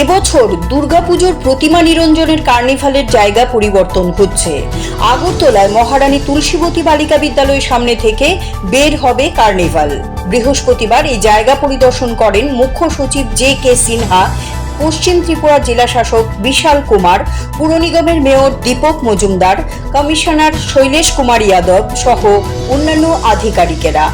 এবছর দুর্গাপুজোর প্রতিমা নিরঞ্জনের কার্নিভালের জায়গা পরিবর্তন হচ্ছে। আগরতলায় মহারানী তুলসীবতী বালিকা বিদ্যালয়ের সামনে থেকে বের হবে কার্নিভাল। বৃহস্পতিবার এই জায়গা পরিদর্শন করেন মুখ্য সচিব জে কে সিনহা, পশ্চিম ত্রিপুরা জেলা শাসক বিশাল কুমার, পুর নিগমের মেয়র দীপক মজুমদার, কমিশনার শৈলেশ কুমার যাদব সহ অন্যান্য আধিকারিকেরা।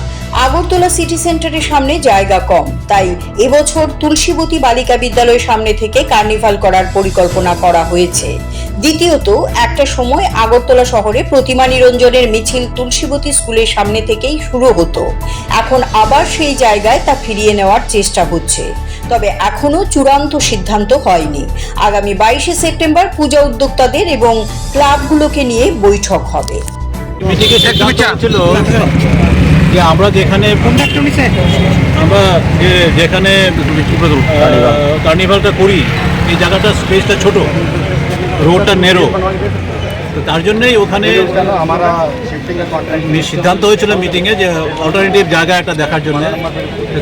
আগরতলা সিটি সেন্টারের সামনে জায়গা কম। তাই এবছর তুলসীবতী বালিকা বিদ্যালয়ের সামনে থেকে কার্নিভাল করার পরিকল্পনা করা হয়েছে। দ্বিতীয়ত একটা সময় আগরতলা শহরে প্রতিমা নিরঞ্জনের মিছিল তুলসীবতী স্কুলের সামনে থেকেই শুরু হতো। এখন আবার সেই জায়গায় তা ফিরিয়ে নেওয়ার চেষ্টা হচ্ছে। তবে এখনও চূড়ান্ত সিদ্ধান্ত হয়নি। আগামী বাইশে সেপ্টেম্বর পূজা উদ্যোক্তাদের এবং ক্লাবগুলোকে নিয়ে বৈঠক হবে। ছিল যে আমরা যেখানে আমরা যে যেখানে কার্নিভালটা করি, এই জায়গাটা স্পেসটা ছোট রোডটা নেরো তো তার জন্যই ওখানে সিদ্ধান্ত হয়েছিল মিটিংয়ে যে অল্টারনেটিভ জায়গা একটা দেখার জন্য।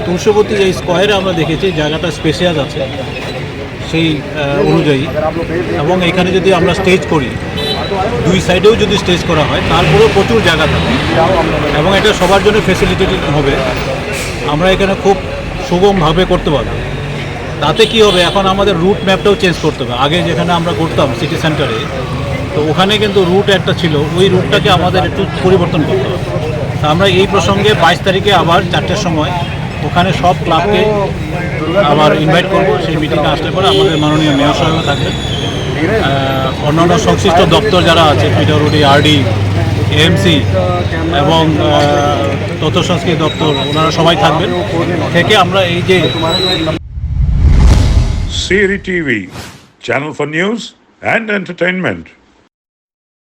তুলসবতী এই স্কোয়ারে আমরা দেখেছি, জায়গাটা স্পেশিয়াস আছে, সেই অনুযায়ী। এবং এখানে যদি আমরা স্টেজ করি দুই সাইডেও যদি স্টেজ করা হয়, তারপরেও প্রচুর জায়গা থাকে এবং এটা সবার জন্য ফেসিলিটেটেড হবে। আমরা এখানে খুব সুগমভাবে করতে পারব। তাতে কি হবে? এখন আমাদের রুট ম্যাপটাও চেঞ্জ করতে হবে। আগে যেখানে আমরা করতাম সিটি সেন্টারে তো ওখানে কিন্তু রুট একটা ছিল। ওই রুটটাকে আমাদের একটু পরিবর্তন করতে হবে। তা আমরা এই প্রসঙ্গে বাইশ তারিখে আবার চারটের সময় ওখানে সব ক্লাবকে আবার ইনভাইট করব। সেই মিটিংয়ে আসলে পরে আমাদের মাননীয় মেয়র সাহেব থাকবেন। অন্যান্য সংশ্লিষ্ট দপ্তর যারা আছে পিডব্লিউডি আরডি এমসি এবং তথ্য সংস্কৃতি দপ্তর, ওনারা সবাই থাকবেন থেকে আমরা এই যে Siri TV channel for news and entertainment.